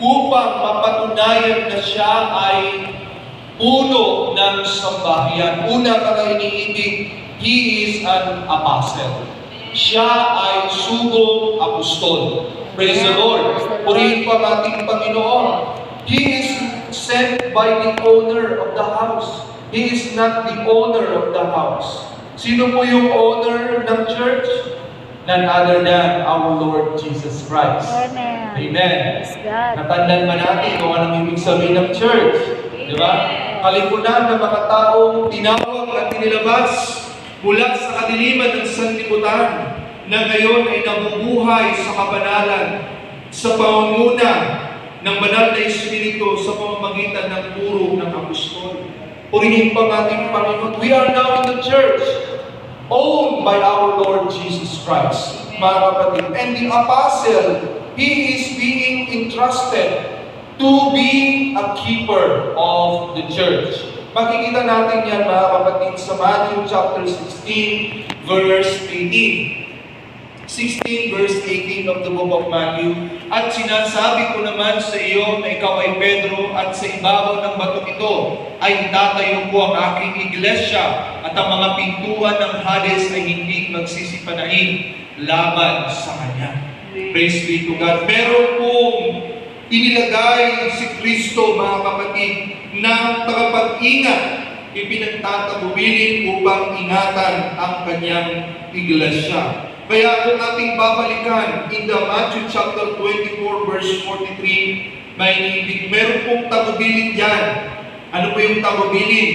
upang mapatunayan na siya ay puno ng sambahayan. Una mga iniibig, he is an apostle. Siya ay sugong apostol. Praise the Lord. Purihin ang ating Panginoon. He is sent by the owner of the house. He is not the owner of the house. Sino po yung owner ng church? None other than our Lord Jesus Christ. Amen. Amen. God. Natandaan ba natin kung anong ibig sabihin ng church? Di ba? Kalipunan ng mga taong tinawag at tinilabas mula sa kadiliman ng sanlibutan na ngayon ay nabubuhay sa kabanalan sa pangunguna ng banal na Espiritu sa pamamagitan ng puro ng apostol. Purihin pa ng ating Panginoon. We are now in the church owned by our Lord Jesus Christ, mga kapatid. And the apostle, he is being entrusted to be a keeper of the church. Makikita natin yan, mga kapatid, sa Matthew chapter 16, verse 18. 16 verse 18 of the book of Matthew. At sinasabi ko naman sa iyo na ikaw ay Pedro at sa ibabaw ng bato ito ay tatayo ko ang aking iglesia at ang mga pintuan ng Hades ay hindi magsisipanahin laban sa kanya. Praise be to God. Pero kung inilagay si Kristo, mga kapatid, na tagapag-ingat, ipinagtatagubilin upang ingatan ang kanyang iglesia. Kaya kung ating babalikan in the Matthew chapter 24 verse 43, may ibig, meron pong tagubilin dyan. Ano po yung tagubilin?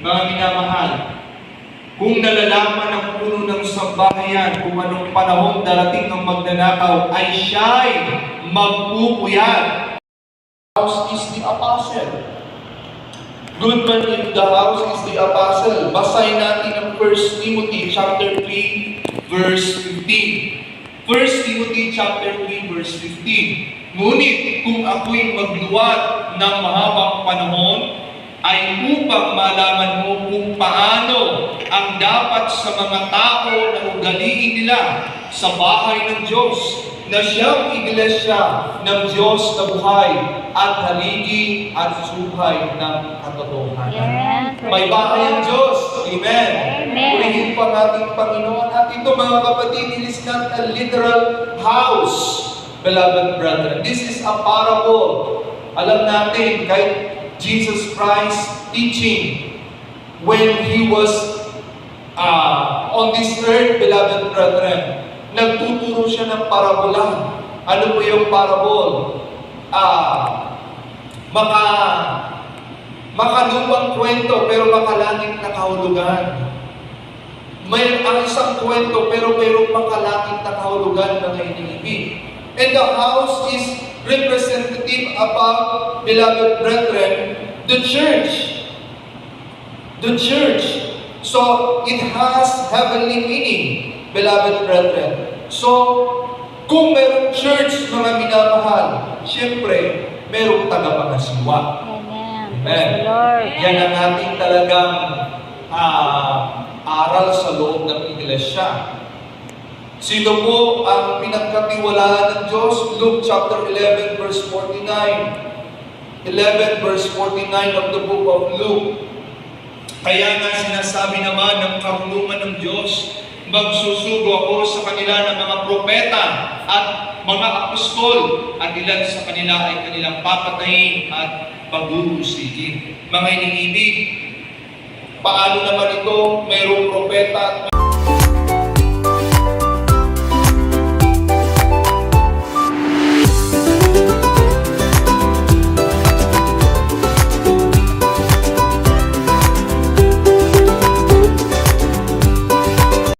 Mga minamahal, kung nalalaman ng puno ng sambahayan kung anong panahon darating ng magnanakaw, ay siya'y magpupuyat. House is the apostle. Good man in the house is the apostle. Basahin natin ang 1 Timothy chapter 3 verse 15. 1 Timothy chapter 3 verse 15. Ngunit kung ako'y magluwat ng mahabang panahon, ay upang malaman mo kung paano ang dapat sa mga tao na ugaliin nila sa bahay ng Diyos na siyang iglesia ng Diyos na buhay at haligi at suhay ng katotohanan. Amen. May bahay ang Diyos. Amen. Purihin po ang ating Panginoon. At ito mga kapatid, it is not a literal house, beloved brethren. This is a parable. Alam natin, kahit Jesus Christ teaching when He was uh, on this earth, beloved brethren, nagtuturo siya ng parabola. Ano po yung parable? Ah, maka makalupang kwento pero makalangit na kahulugan. May ang isang kwento pero mayroong makalangit na kahulugan na iniibig. And the house is representative about, beloved brethren, the church. The church. So, it has heavenly meaning, beloved brethren. So, kung mayroong church, mga minamahal, siyempre, mayroong tagapangasiwa. Amen. Amen. Lord. Yan ang ating talagang ah, aral sa loob ng iglesia. Sino po ang pinagkatiwalaan ng Diyos? Luke chapter 11 verse 49. 11 verse 49 of the book of Luke. Kaya nga sinasabi naman ng karunungan ng Diyos, magsusugo ako sa kanila ng mga propeta at mga apostol at ilan sa kanila ay kanilang papatayin at paghuhusigin. Mga iniibig, paano naman ito? Mayroong propeta at